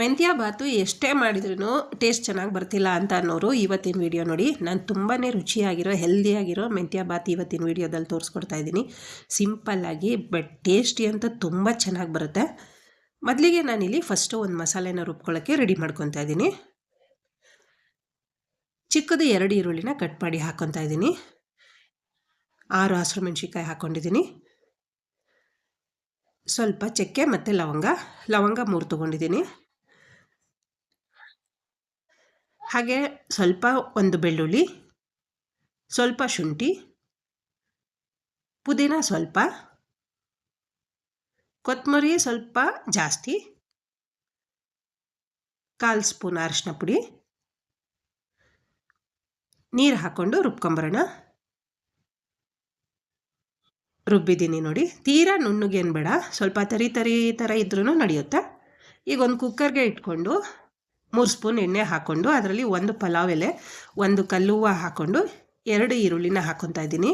ಮೆಂತ್ಯ ಬಾತು ಎಷ್ಟೇ ಮಾಡಿದ್ರೂ ಟೇಸ್ಟ್ ಚೆನ್ನಾಗಿ ಬರ್ತಿಲ್ಲ ಅಂತ ಅನ್ನೋರು ಇವತ್ತಿನ ವಿಡಿಯೋ ನೋಡಿ. ನಾನು ತುಂಬಾ ರುಚಿಯಾಗಿರೋ ಹೆಲ್ದಿಯಾಗಿರೋ ಮೆಂತ್ಯ ಬಾತ್ ಇವತ್ತಿನ ವಿಡಿಯೋದಲ್ಲಿ ತೋರಿಸ್ಕೊಡ್ತಾ ಇದ್ದೀನಿ. ಸಿಂಪಲ್ಲಾಗಿ ಬಟ್ ಟೇಸ್ಟಿ ಅಂತ ತುಂಬ ಚೆನ್ನಾಗಿ ಬರುತ್ತೆ. ಮೊದಲಿಗೆ ನಾನಿಲ್ಲಿ ಫಸ್ಟು ಒಂದು ಮಸಾಲೆನ ರುಬ್ಕೊಳ್ಳೋಕ್ಕೆ ರೆಡಿ ಮಾಡ್ಕೊತಾ ಇದ್ದೀನಿ. ಚಿಕ್ಕದು ಎರಡು ಈರುಳ್ಳಿನ ಕಟ್ ಮಾಡಿ ಹಾಕ್ಕೊತಾ ಇದ್ದೀನಿ. ಆರು ಹಸಿರು ಮೆಣಸಿನ್ಕಾಯಿ ಹಾಕ್ಕೊಂಡಿದ್ದೀನಿ ಸ್ವಲ್ಪ ಚಕ್ಕೆ ಮತ್ತು ಲವಂಗ. ಲವಂಗ ಮೂರು ತೊಗೊಂಡಿದ್ದೀನಿ. ಹಾಗೆ ಸ್ವಲ್ಪ ಒಂದು ಬೆಳ್ಳುಳ್ಳಿ, ಸ್ವಲ್ಪ ಶುಂಠಿ, ಪುದೀನ ಸ್ವಲ್ಪ ಕೊತ್ತಂಬರಿ ಸ್ವಲ್ಪ ಜಾಸ್ತಿ, ಕಾಲು ಸ್ಪೂನ್ ಅರಿಶಿನ ಪುಡಿ, ನೀರು ಹಾಕ್ಕೊಂಡು ರುಬ್ಕೊಂಬರೋಣ. ರುಬ್ಬಿದ್ದೀನಿ ನೋಡಿ. ತೀರಾ ನುಣ್ಣುಗೇನು ಬೇಡ. ಸ್ವಲ್ಪ ತರಿ ತರಿ ಥರ ಇದ್ರೂ ನಡೆಯುತ್ತೆ? ಈಗ ಒಂದು ಕುಕ್ಕರ್ಗೆ ಇಟ್ಕೊಂಡು ಮೂರು ಸ್ಪೂನ್ ಎಣ್ಣೆ ಹಾಕ್ಕೊಂಡು ಅದರಲ್ಲಿ ಒಂದು ಪಲಾವ್ ಎಲೆ, ಒಂದು ಕಲ್ಲುವ ಹಾಕ್ಕೊಂಡು ಎರಡು ಈರುಳ್ಳಿನ ಹಾಕ್ಕೊತಾ ಇದ್ದೀನಿ.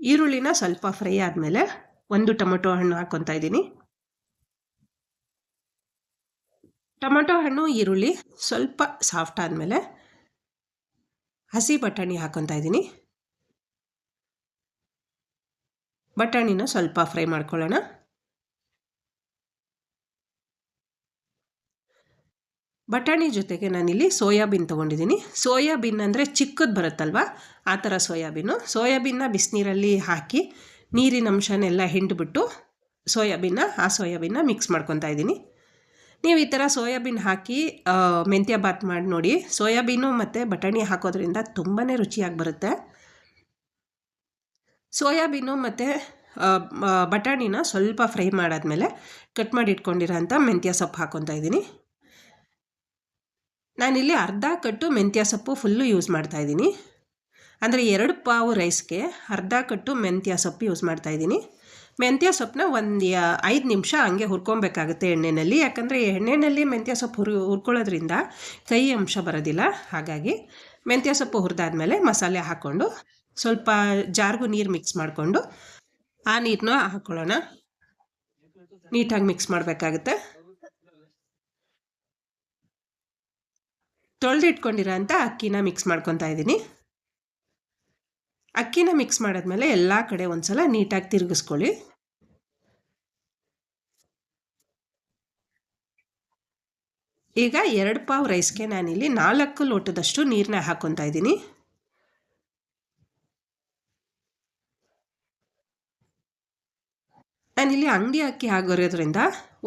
ಈರುಳ್ಳಿನ ಸ್ವಲ್ಪ ಫ್ರೈ ಆದಮೇಲೆ ಒಂದು ಟೊಮೊಟೊ ಹಣ್ಣು ಹಾಕ್ಕೊತಾ ಇದ್ದೀನಿ. ಟೊಮೊಟೊ ಹಣ್ಣು, ಈರುಳ್ಳಿ ಸ್ವಲ್ಪ ಸಾಫ್ಟ್ ಆದಮೇಲೆ ಹಸಿ ಬಟಾಣಿ ಹಾಕ್ಕೊತಾ ಇದ್ದೀನಿ. ಬಟಾಣಿನ ಸ್ವಲ್ಪ ಫ್ರೈ ಮಾಡ್ಕೊಳ್ಳೋಣ. ಬಟಾಣಿ ಜೊತೆಗೆ ನಾನಿಲ್ಲಿ ಸೋಯಾಬೀನ್ ತೊಗೊಂಡಿದ್ದೀನಿ. ಸೋಯಾಬೀನ್ ಅಂದರೆ ಚಿಕ್ಕದು ಬರುತ್ತಲ್ವ? ಆ ಥರ ಸೋಯಾಬೀನು. ಸೋಯಾಬೀನ್ನ ಬಿಸಿನೀರಲ್ಲಿ ಹಾಕಿ ನೀರಿನ ಅಂಶನೆಲ್ಲ ಹಿಂಡ್ಬಿಟ್ಟು ಸೋಯಾಬೀನ್ನ, ಆ ಸೋಯಾಬೀನ್ನ ಮಿಕ್ಸ್ ಮಾಡ್ಕೊತಾ ಇದ್ದೀನಿ. ನೀವು ಈ ಥರ ಸೋಯಾಬೀನ್ ಹಾಕಿ ಮೆಂತ್ಯ ಬಾತ್ ಮಾಡಿ ನೋಡಿ. ಸೋಯಾಬೀನು ಮತ್ತು ಬಟಾಣಿ ಹಾಕೋದ್ರಿಂದ ತುಂಬಾ ರುಚಿಯಾಗಿ ಬರುತ್ತೆ. ಸೋಯಾಬೀನು ಮತ್ತು ಬಟಾಣಿನ ಸ್ವಲ್ಪ ಫ್ರೈ ಮಾಡಾದ್ಮೇಲೆ ಕಟ್ ಮಾಡಿ ಇಟ್ಕೊಂಡಿರೋ ಅಂಥ ಮೆಂತ್ಯ ಸೊಪ್ಪು ಹಾಕ್ಕೊತಾ ಇದ್ದೀನಿ. ನಾನಿಲ್ಲಿ ಅರ್ಧ ಕಟ್ಟು ಮೆಂತ್ಯ ಸೊಪ್ಪು ಫುಲ್ಲು ಯೂಸ್ ಮಾಡ್ತಾ ಇದ್ದೀನಿ. ಅಂದರೆ ಎರಡು ಪಾವು ರೈಸ್ಗೆ ಅರ್ಧ ಕಟ್ಟು ಮೆಂತ್ಯ ಸೊಪ್ಪು ಯೂಸ್ ಮಾಡ್ತಾ ಇದ್ದೀನಿ. ಮೆಂತ್ಯ ಸೊಪ್ಪನ್ನ ಒಂದು ಐದು ನಿಮಿಷ ಹಂಗೆ ಹುರ್ಕೊಬೇಕಾಗುತ್ತೆ ಎಣ್ಣೆಯಲ್ಲಿ ಯಾಕಂದರೆ ಎಣ್ಣೆಯಲ್ಲಿ ಮೆಂತ್ಯ ಸೊಪ್ಪು ಹುರ್, ಹುರ್ಕೊಳ್ಳೋದ್ರಿಂದ ಕೈ ಅಂಶ ಬರೋದಿಲ್ಲ. ಹಾಗಾಗಿ ಮೆಂತ್ಯ ಸೊಪ್ಪು ಹುರಿದಾದ್ಮೇಲೆ ಮಸಾಲೆ ಹಾಕ್ಕೊಂಡು ಸ್ವಲ್ಪ ಜಾರ್ಗು ನೀರು ಮಿಕ್ಸ್ ಮಾಡಿಕೊಂಡು ಆ ನೀರನ್ನ ಹಾಕ್ಕೊಳ್ಳೋಣ ನೀಟಾಗಿ ಮಿಕ್ಸ್ ಮಾಡಬೇಕಾಗುತ್ತೆ. ತೊಳೆದಿಟ್ಕೊಂಡಿರೋ ಅಂತ ಅಕ್ಕಿನ ಮಿಕ್ಸ್ ಮಾಡ್ಕೊತಾ ಇದ್ದೀನಿ. ಅಕ್ಕಿನ ಮಿಕ್ಸ್ ಮಾಡಿದ್ಮೇಲೆ ಎಲ್ಲ ಕಡೆ ಒಂದ್ಸಲ ನೀಟಾಗಿ ತಿರುಗಿಸ್ಕೊಳ್ಳಿ. ಈಗ ಎರಡು ಪಾವ್ ರೈಸ್ಗೆ ನಾನಿಲ್ಲಿ ನಾಲ್ಕು ಲೋಟದಷ್ಟು ನೀರನ್ನ ಹಾಕ್ಕೊತಾ ಇದ್ದೀನಿ. ನಾನಿಲ್ಲಿ ಅಂಗಡಿ ಅಕ್ಕಿ ಆಗಿರೋದ್ರಿಂದ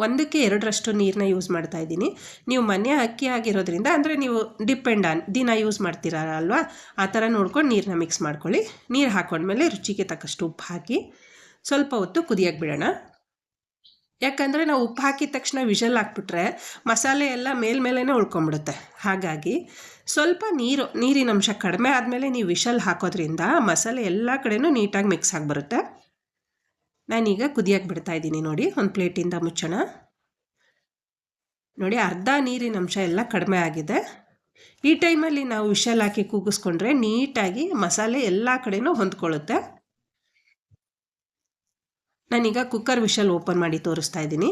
ಒಂದಕ್ಕೆ ಎರಡರಷ್ಟು ನೀರನ್ನ ಯೂಸ್ ಮಾಡ್ತಾ ಇದ್ದೀನಿ. ನೀವು ಮನೆ ಅಕ್ಕಿ ಆಗಿರೋದ್ರಿಂದ ಅಂದರೆ ನೀವು ಡಿಪೆಂಡ್ ಆನ್ ದಿನ ಯೂಸ್ ಮಾಡ್ತೀರಲ್ವಾ ಆ ಥರ ನೋಡ್ಕೊಂಡು ನೀರನ್ನ ಮಿಕ್ಸ್ ಮಾಡ್ಕೊಳ್ಳಿ. ನೀರು ಹಾಕೊಂಡ್ಮೇಲೆ ರುಚಿಗೆ ತಕ್ಕಷ್ಟು ಉಪ್ಪು ಹಾಕಿ ಸ್ವಲ್ಪ ಹೊತ್ತು ಕುದಿಯೋಕೆ ಬಿಡೋಣ. ಯಾಕಂದರೆ ನಾವು ಉಪ್ಪು ಹಾಕಿದ ತಕ್ಷಣ ವಿಷಲ್ ಹಾಕ್ಬಿಟ್ರೆ ಮಸಾಲೆ ಎಲ್ಲ ಮೇಲ್ಮೇಲೇ ಉಳ್ಕೊಂಬಿಡುತ್ತೆ ಹಾಗಾಗಿ ಸ್ವಲ್ಪ ನೀರು, ನೀರಿನಂಶ ಕಡಿಮೆ ಆದಮೇಲೆ ನೀವು ವಿಷಲ್ ಹಾಕೋದ್ರಿಂದ ಮಸಾಲೆ ಎಲ್ಲ ಕಡೆಯೂ ನೀಟಾಗಿ ಮಿಕ್ಸ್ ಆಗಿಬರುತ್ತೆ ನಾನೀಗ ಕುದಿಯಕ್ಕೆ ಬಿಡ್ತಾ ಇದ್ದೀನಿ ನೋಡಿ, ಒಂದು ಪ್ಲೇಟಿಂದ ಮುಚ್ಚೋಣ. ನೋಡಿ, ಅರ್ಧ ನೀರಿನ ಅಂಶ ಎಲ್ಲ ಕಡಿಮೆ ಆಗಿದೆ. ಈ ಟೈಮಲ್ಲಿ ನಾವು ವಿಷಲ್ ಹಾಕಿ ಕೂಗಿಸ್ಕೊಂಡ್ರೆ ನೀಟಾಗಿ ಮಸಾಲೆ ಎಲ್ಲ ಕಡೆನೂ ಹೊಂದ್ಕೊಳ್ಳುತ್ತೆ. ನಾನೀಗ ಕುಕ್ಕರ್ ವಿಷಲ್ ಓಪನ್ ಮಾಡಿ ತೋರಿಸ್ತಾ ಇದ್ದೀನಿ.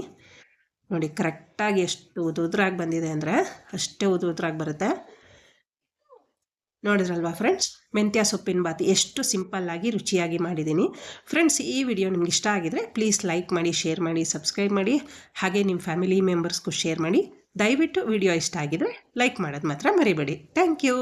ನೋಡಿ, ಕರೆಕ್ಟಾಗಿ ಎಷ್ಟು ಉದುದ್ರಾಗಿ ಬಂದಿದೆ ಅಂದರೆ ಅಷ್ಟೇ ಉದುದ್ರಾಗಿ ಬರುತ್ತೆ. ನೋಡಿದ್ರಲ್ವಾ ಫ್ರೆಂಡ್ಸ್ ಮೆಂತ್ಯ ಸೊಪ್ಪಿನ ಬಾತಿ. ಎಷ್ಟು ಸಿಂಪಲ್ಲಾಗಿ ರುಚಿಯಾಗಿ ಮಾಡಿದ್ದೀನಿ. ಫ್ರೆಂಡ್ಸ್ ಈ ವಿಡಿಯೋ ನಿಮ್ಗೆ ಇಷ್ಟ ಆಗಿದರೆ ಪ್ಲೀಸ್ ಲೈಕ್ ಮಾಡಿ ಶೇರ್ ಮಾಡಿ ಸಬ್ಸ್ಕ್ರೈಬ್ ಮಾಡಿ, ಹಾಗೆ ನಿಮ್ಮ ಫ್ಯಾಮಿಲಿ ಮೆಂಬರ್ಸ್ಗೂ ಶೇರ್ ಮಾಡಿ. ದಯವಿಟ್ಟು ವಿಡಿಯೋ ಇಷ್ಟ ಆಗಿದರೆ ಲೈಕ್ ಮಾಡೋದು ಮಾತ್ರ ಮರಿಬೇಡಿ. Thank you